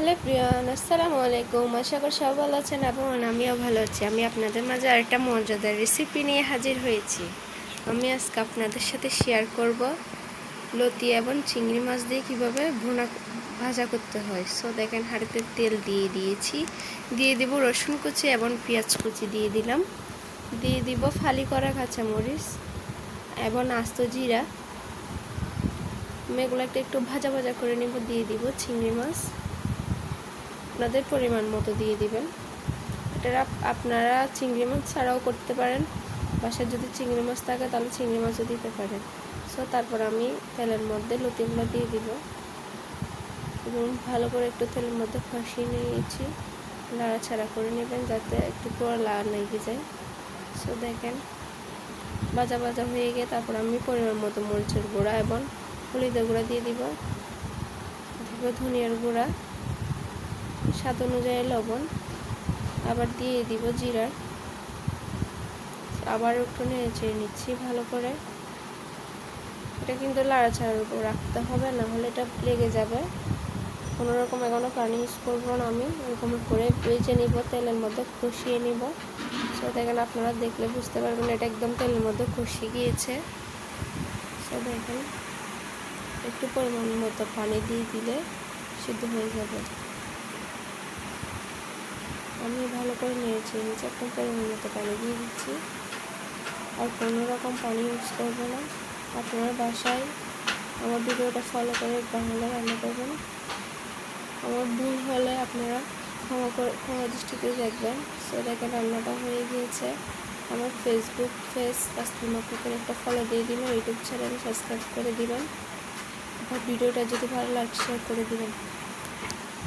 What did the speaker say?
Hello Priyan, আসসালামু আলাইকুম। আশা করি সব ভালো আছেন এবং আমিও ভালো আছি। আমি আপনাদের মাঝে আরেকটা মজাদার রেসিপি নিয়ে হাজির হয়েছি। আমি আজকে আপনাদের সাথে শেয়ার করব লতি এবং চিংড়ি মাছ দিয়ে কীভাবে ভুনা, ভাজা করতে হয়। সো দেখেন হাঁড়িতে তেল দিয়ে দিয়েছি। দিয়ে দিব রসুন কুচি এবং পেঁয়াজ কুচি দিয়ে দিলাম। দিয়ে দিব ফালি করা কাঁচামরিচ এবং আস্ত জিরা। আমি এগুলোকে একটু ভাজা ভাজা করে নিব। দিয়ে দিব চিংড়ি মাছ। আপনাদের পরিমাণ মতো দিয়ে দিবেন। এটা আপনারা চিংড়ি মাছ ছাড়াও করতে পারেন। বাসায় যদি চিংড়ি মাছ থাকে, তাহলে চিংড়ি মাছও দিতে পারেন। সো তারপর আমি তেলের মধ্যে লতিগুলো দিয়ে দিব। এবং ভালো করে একটু তেলের মধ্যে ফাঁসিয়ে নিয়েছি। লাড়াছাড়া করে নেবেন যাতে একটু পুরো লাল লেগে যায়। সো দেখেন বাজা বাজা হয়ে গিয়ে তারপর আমি পরিমাণ মতো মরিচের গুঁড়া এবং হলুদের গুঁড়া দিয়ে দিব দিব। ধনিয়ার গুঁড়া। স্বাদ অনুযায়ী লবণ। আবার দিয়ে দিব জিরা। আবার একটু নেড়ে নিচ্ছি ভালো করে। এটা কিন্তু লাড়াছাড়ার উপর রাখতে হবে, না হলে এটা লেগে যাবে। কোনো রকম এখনও পানি ইউজ করব না আমি, এরকম করে বেজে নিব, তেলের মধ্যে কষিয়ে নিব। সো দেখেন আপনারা দেখলে বুঝতে পারবেন এটা একদম তেলের মধ্যে কষিয়ে গিয়েছে। সো দেখেন, একটু পরিমাণ মতো পানি দিয়ে দিলে সিদ্ধ হয়ে যাবে। আমি ভালো করে নিয়েছি নিচে একদম পরিমাণ মতো পানি দিয়ে দিচ্ছি। আর কোনো রকম পানি ইউজ করব না। আপনারা বাসায় আমার ভিডিওটা ফলো করে বাংলা রান্না করবেন আমার ভুল হলে আপনারা ক্ষমা করে, ক্ষমা দৃষ্টিতে দেখবেন। সো দেখেন রান্নাটা হয়ে গিয়েছে। আমার ফেসবুক ফেস কাস্টমার কুকের একটা ফলো দিয়ে দিবেন ইউটিউব চ্যানেল সাবস্ক্রাইব করে দিবেন। আর ভিডিওটা যদি ভালো লাগে শেয়ার করে দিবেন।